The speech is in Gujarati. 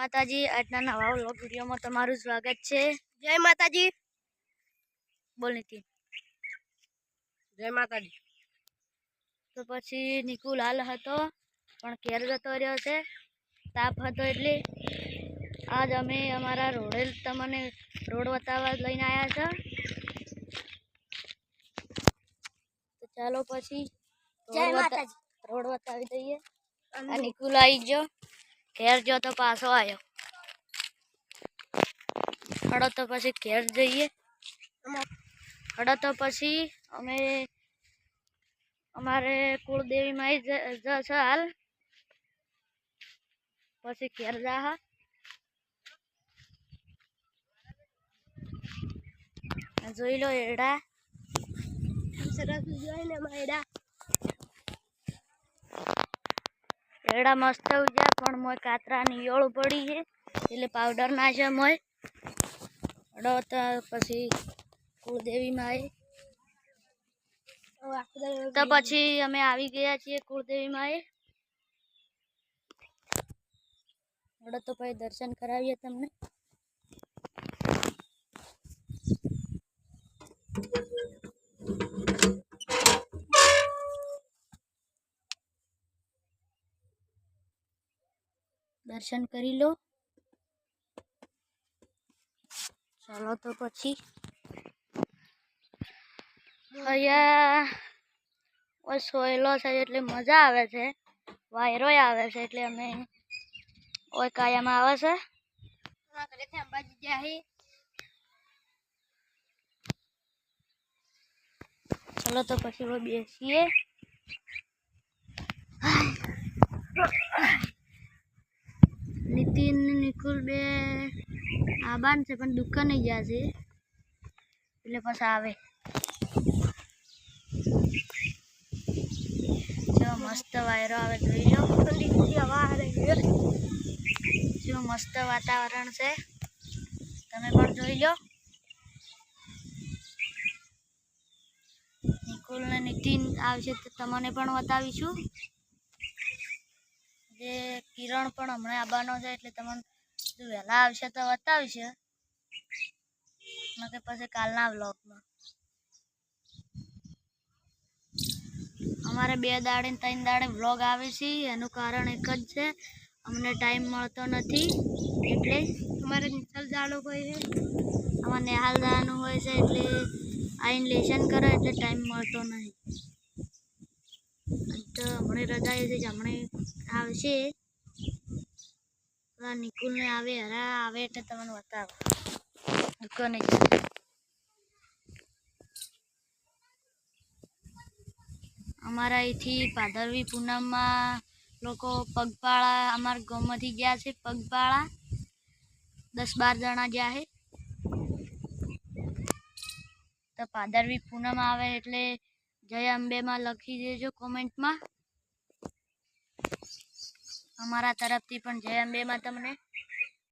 માતાજી આજના નવા વ્લોગ વિડીયોમાં તમારું સ્વાગત છે. જય માતાજી. બોલ નીતિન જય માતાજી. તો પછી નિકુલ હાલ હતો પણ ઘેર જતો રહ્યો છે. તાપ હતો એટલે આજ અમે અમારા રોડે તમને રોડ બતાવવા લઈને આવ્યા છે. તો ચાલો પછી જય માતાજી. રોડ બતાવી દઈએ. નિકુલ આવી ગયો. ઘેર જો તો પાછો આવ્યો હડો તો પછી ઘેર જઈએ. હડો તો પછી અમે, અમારે કુળદેવીમાં જશે હાલ. પછી ઘેર જા જોઈ લો એડા. સરસ જોઈને માયડા એડા. મસ્ત ઉજ્યા પણ મોય કાતરાની યોળ પડી છે એટલે પાવડર છે મોય. અડો તો પછી કુળદેવીમાં માએ તો પછી અમે આવી ગયા છીએ કુળદેવીમાં એ. અડો તો પછી દર્શન કરાવીએ તમને. દર્શન કરી લો. ચાલો તો પછી. અહીંયા સોયલો છે એટલે મજા આવે છે. વાયરોય આવે છે એટલે અમે ઓય કાયામાં આવે છે. અંબાજી હે. ચલો તો પછી બેસીએ. નિકુલ બે આબાન છે, પણ દુકાને ગયા છે. એટલે પછી આવે. જો મસ્ત વાયરો આવે જોઈ લો જો. મસ્ત વાતાવરણ છે. તમે પણ જોઈ લો. નિકુલ ને નીતિન આવશે તો તમને પણ બતાવીશું. જે કિરણ પણ હમણાં આવવાનો છે, એટલે તમને જો વહેલા આવશે તો બતાવશે નકે પછી કાલના વ્લોગમાં. અમારે બે દાડે ત્રણ દાડે વ્લોગ આવે છે, એનું કારણ એક જ છે, અમને ટાઈમ મળતો નથી, એટલે અમારે નિશાલ જાણો હોય છે. અમારે નેહાલ જવાનું હોય છે, એટલે આઈને લેશન કરે, એટલે ટાઈમ મળતો નહીં. તો હમણાં રજા છે, હમણાં આવશે. નિકુલને આવે, હરા આવે એટલે તમને બતાવો. દુકાને અમારા અહીંથી ભાદરવી પૂનમમાં લોકો પગપાળા અમારા ગામમાંથી ગયા છે, પગપાળા. દસ બાર જણા ગયા છે. તો ભાદરવી પૂનમ આવે એટલે જય અંબેમાં લખી દેજો કોમેન્ટમાં. અમારા તરફથી પણ જય અંબેમાં તમને